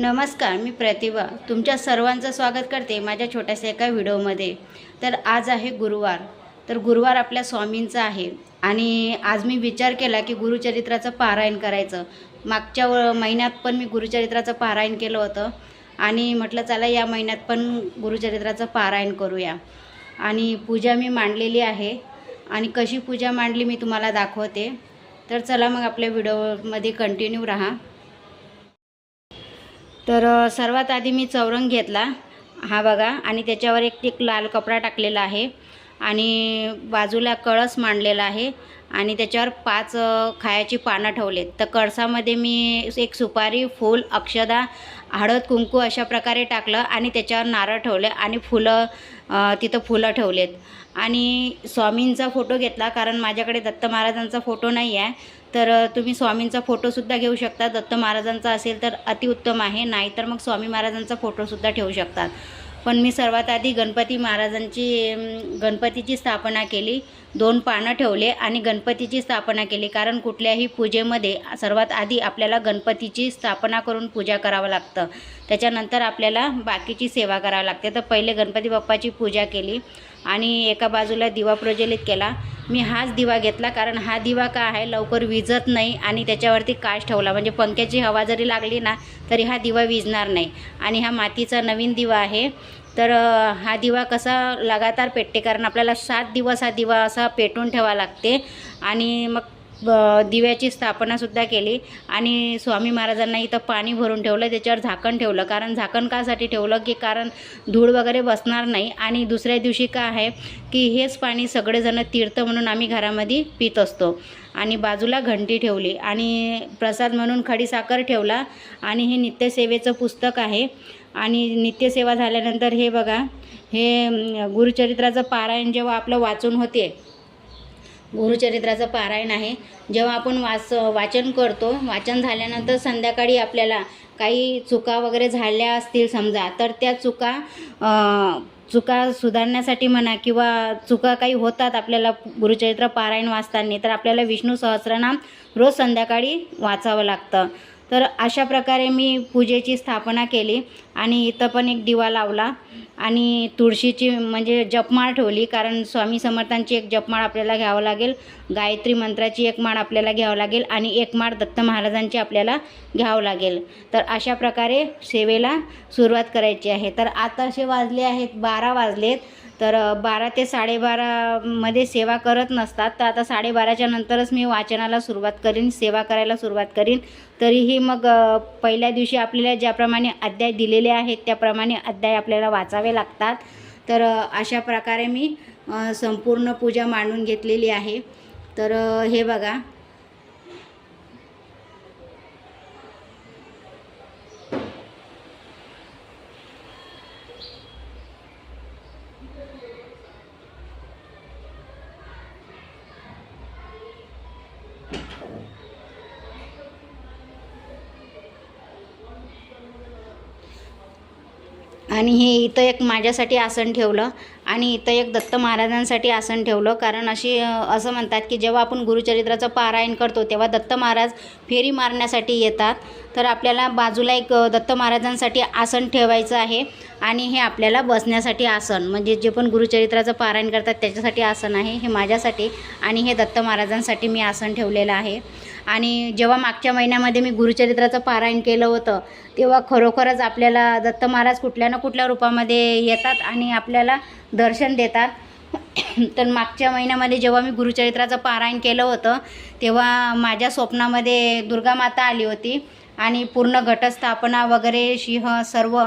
नमस्कार मी प्रतिभा. तुमच्या सर्वांचं स्वागत करते माझ्या छोट्याशा एका व्हिडिओमध्ये. तर आज आहे गुरुवार. तर गुरुवार आपल्या स्वामींचा आहे. आणि आज मी विचार केला की गुरुचरित्राचं पारायण करायचं. मागच्या व महिन्यात पण मी गुरुचरित्राचं पारायण केलं होतं. आणि म्हटलं चला या महिन्यात पण गुरुचरित्राचं पारायण करूया. आणि पूजा मी मांडलेली आहे. आणि कशी पूजा मांडली मी तुम्हाला दाखवते. तर चला मग आपल्या व्हिडिओमध्ये कंटिन्यू राहा. तर सर्वात आधी मी चौरंग घेतला हा बघा. आणि त्याच्यावर एक एक लाल कपडा टाकलेला आहे. आणि बाजूला कळस मांडलेला आहे. आणि त्याच्यावर पाच खायाची खायची पानं ठेवलेत. तर कळसामध्ये मी एक सुपारी फूल अक्षदा हळद कुंकू अशा प्रकारे टाकलं आणि त्याच्यावर नारळ ठेवले आणि फुलं तिथं फुलं ठेवलेत. आणि स्वामींचा फोटो घेतला कारण माझ्याकडे दत्त महाराजांचा फोटो नाही आहे. तर तुम्ही स्वामींचा फोटोसुद्धा घेऊ शकता. दत्त महाराजांचा असेल तर अतिउत्तम आहे. नाही तर मग स्वामी महाराजांचा फोटोसुद्धा ठेवू शकतात. पण मी सर्वात आधी गणपती महाराजांची गणपतीची स्थापना केली. दोन पानं ठेवले आणि गणपतीची स्थापना केली. कारण कुठल्याही पूजेमध्ये सर्वात आधी आपल्याला गणपतीची स्थापना करून पूजा करावं लागतं. त्याच्यानंतर आपल्याला बाकीची सेवा करावी लागते. तर पहिले गणपती बाप्पाची पूजा केली. आणि एका बाजूला दिवा प्रज्वलित केला. मी हाच दिवा घेतला कारण हा दिवा का आहे लवकर विजत नाही आणि त्याच्यावरती काश ठेवला. म्हणजे पंख्याची हवा जरी लागली ना तरी हा दिवा विजणार नाही. आणि हा मातीचा नवीन दिवा आहे. तर हा दिवा कसा लगातार पेटते? कारण आपल्याला सात दिवस हा दिवा असा पेटून ठेवा लागते. आणि मग दिव्याची स्थापनासुद्धा केली. आणि स्वामी महाराजांना इथं पाणी भरून ठेवलं त्याच्यावर झाकण ठेवलं. कारण झाकण कासाठी ठेवलं की कारण धूळ वगैरे बसणार नाही. आणि दुसऱ्या दिवशी का आहे की हेच पाणी सगळेजण तीर्थ म्हणून आम्ही घरामध्ये पित असतो. आणि बाजूला घंटी ठेवली आणि प्रसाद म्हणून खडीसाखर ठेवला. आणि हे नित्यसेवेचं पुस्तक आहे. आणि नित्यसेवा झाल्यानंतर हे बघा हे गुरुचरित्राचं पारायण जेव्हा आपलं वाचून होते गुरुचरित्राचं पारायण आहे. जेव्हा आपण वाच वाचन करतो वाचन झाल्यानंतर संध्याकाळी आपल्याला काही चुका वगैरे झाल्या असतील समजा तर त्या चुका चुका सुधारण्यासाठी म्हणा किंवा चुका काही होतात आपल्याला गुरुचरित्र पारायण वाचताना तर आपल्याला विष्णू सहस्रनाम रोज संध्याकाळी वाचावं लागतं. तर अशा प्रकारे मी पूजेची स्थापना केली आणि इथं पण एक दिवा लावला आणि तुळशीची म्हणजे जपमाळ ठेवली कारण स्वामी समर्थांची एक जपमाळ आपल्याला घ्यावं लागेल गायत्री मंत्राची एक माळ आपल्याला घ्यावं लागेल आणि एक माळ दत्त महाराजांची आपल्याला घ्यावं लागेल. तर अशा प्रकारे सेवेला सुरुवात करायची आहे. तर आता असे वाजले आहेत बारा वाजलेत. तर बारा ते साडेबारामध्ये सेवा करत नसतात. तर आता साडेबाराच्या नंतरच मी वाचनाला सुरुवात करीन सेवा करायला सुरुवात करीन. तरीही मग पहिल्या दिवशी आपल्याला ज्याप्रमाणे अध्याय दिलेले आहेत त्याप्रमाणे अध्याय आपल्याला वाचावे लागतात. तर अशा प्रकारे मी संपूर्ण पूजा मांडून घेतलेली आहे. तर हे बघा. आणि हे इथं एक माझ्यासाठी आसन ठेवलं. आणि इथं एक दत्त महाराजांसाठी आसन ठेवलं. कारण अशी असं म्हणतात की जेव्हा आपण गुरुचरित्राचं पारायण करतो तेव्हा दत्त महाराज फेरी मारण्यासाठी येतात. तर आपल्याला बाजूला एक दत्त महाराजांसाठी आसन ठेवायचं आहे आणि हे आपल्याला बसण्यासाठी आसन म्हणजे जे पण गुरुचरित्राचं पारायण करतात त्याच्यासाठी आसन आहे हे माझ्यासाठी आणि हे दत्त महाराजांसाठी मी आसन ठेवलेलं आहे. आणि जेव्हा मागच्या महिन्यामध्ये मी गुरुचरित्राचं पारायण केलं होतं तेव्हा खरोखरच आपल्याला दत्त महाराज कुठल्या ना कुठल्या रूपामध्ये येतात आणि आपल्याला दर्शन देतात. तर मागच्या महिन्यामध्ये जेव्हा मी गुरुचरित्राचं पारायण केलं होतं तेव्हा माझ्या स्वप्नामध्ये दुर्गा माता आली होती आणि पूर्ण घटस्थापना वगैरे सिंह सर्व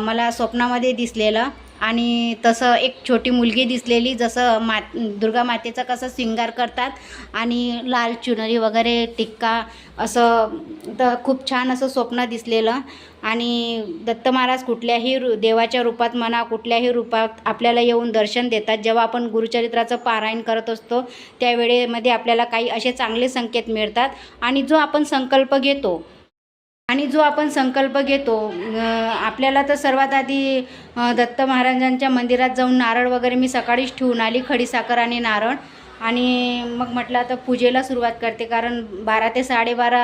मला स्वप्नामध्ये दिसलेलं. आणि तसं एक छोटी मुलगी दिसलेली जसं मा दुर्गा मातेचा कसं शृंगार करतात आणि लाल चुनरी वगैरे टिक्का असं तर खूप छान असं स्वप्न दिसलेलं. आणि दत्त महाराज कुठल्याही रु देवाच्या रूपात म्हणा कुठल्याही रूपात आपल्याला येऊन दर्शन देतात. जेव्हा आपण गुरुचरित्राचं पारायण करत असतो त्यावेळेमध्ये आपल्याला काही असे चांगले संकेत मिळतात. आणि जो आपण संकल्प घेतो आणि जो आपण संकल्प घेतो आपल्याला तर सर्वात आधी दत्त महाराजांच्या मंदिरात जाऊन नारळ वगैरे मी सकाळीच ठेवून आली खडीसाखर आणि नारळ. आणि मग म्हटलं आता पूजेला सुरुवात करते कारण बारा ते साडेबारा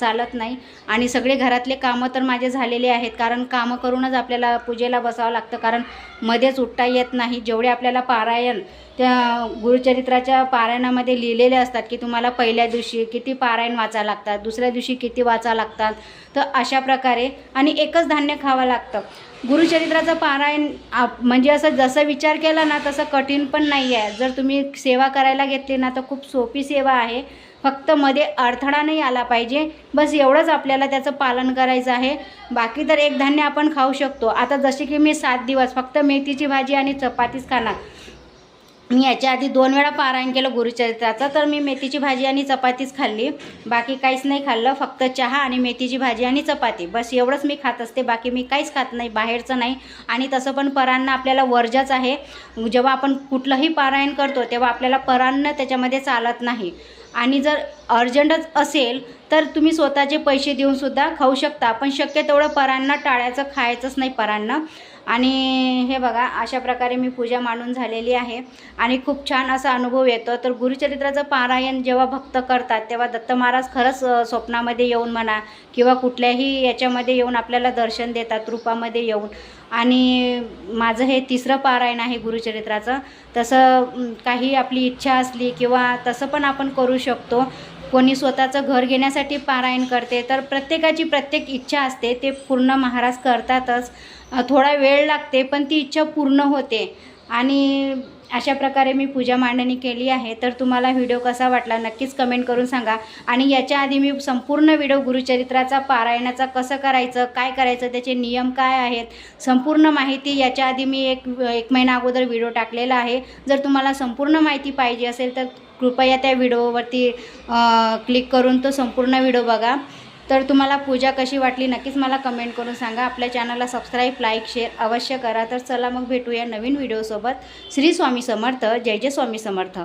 चालत नाही. आणि सगळे घरातले कामं तर माझे झालेले आहेत कारण कामं करूनच आपल्याला पूजेला बसावं लागतं. कारण मध्येच उठता येत नाही. जेवढे आपल्याला पारायण त्या गुरुचरित्राच्या पारायणामध्ये लिहिलेले असतात की तुम्हाला पहिल्या दिवशी किती पारायण वाचा लागतात दुसऱ्या दिवशी किती वाचा लागतात तर अशा प्रकारे. आणि एकच धान्य खावं लागतं. गुरुचरित्राचं पारायण आप म्हणजे असं जसं विचार केला ना तसं कठीण पण नाही आहे जर तुम्ही सेवा करायला घेतली ना तर खूप सोपी सेवा आहे. फक्त मध्ये अडथळा नाही आला पाहिजे. बस एवढंच आपल्याला त्याचं पालन करायचं आहे. बाकी तर एक धान्य आपण खाऊ शकतो. आता जसे की मी सात दिवस फक्त मेथीची भाजी आणि चपातीच खाणार. मी याच्या आधी दोन वेळा पारायण केलं गुरुचरित्राचं तर मी मेथीची भाजी आणि चपातीच खाल्ली. बाकी काहीच नाही खाल्लं फक्त चहा आणि मेथीची भाजी आणि चपाती. बस एवढंच मी खात असते बाकी मी काहीच खात नाही बाहेरचं नाही. आणि तसं पण परांना आपल्याला वर्जच आहे. जेव्हा आपण कुठलंही पारायण करतो तेव्हा आपल्याला परांना त्याच्यामध्ये चालत नाही. आणि जर अर्जंटच असेल तर तुम्ही स्वतःचे पैसे देऊनसुद्धा खाऊ शकता. पण शक्य तेवढं परांना टाळायचं खायचंच नाही परांना. आणि हे बघा अशा प्रकारे मी पूजा मांडून झालेली आहे. आणि खूप छान असा अनुभव येतो. तर गुरुचरित्राचं पारायण जेव्हा भक्त करतात तेव्हा दत्त महाराज खरंच स्वप्नामध्ये येऊन म्हणा किंवा कुठल्याही याच्यामध्ये येऊन आपल्याला दर्शन देतात रूपामध्ये येऊन. आणि माझं हे तिसरं पारायण आहे गुरुचरित्राचं. तसं काही आपली इच्छा असली किंवा तसं पण आपण करू शकतो. कोणी स्वतःचं घर घेण्यासाठी पारायण करते तर प्रत्येकाची प्रत्येक इच्छा असते ते पूर्ण महाराज करतातच. थोडा वेळ लागते पण ती इच्छा पूर्ण होते. आणि अशा प्रकारे मी पूजा मांडणी केली आहे. तर तुम्हाला व्हिडिओ कसा वाटला नक्कीच कमेंट करून सांगा. आणि याच्या आधी मी संपूर्ण व्हिडिओ गुरुचरित्राचा पारायणाचा कसं करायचं काय करायचं त्याचे नियम काय आहेत संपूर्ण माहिती याच्या आधी मी एक एक महिना अगोदर व्हिडिओ टाकलेला आहे. जर तुम्हाला संपूर्ण माहिती पाहिजे असेल तर कृपया त्या व्हिडिओवरती क्लिक करून तो संपूर्ण व्हिडिओ बघा. तर तुम्हाला पूजा कशी वाटली नक्कीच मला कमेंट करून सांगा. आपल्या चॅनलला सबस्क्राईब लाईक शेअर अवश्य करा. तर चला मग भेटूया नवीन व्हिडिओसोबत श्री स्वामी समर्थ. जय जय स्वामी समर्थ.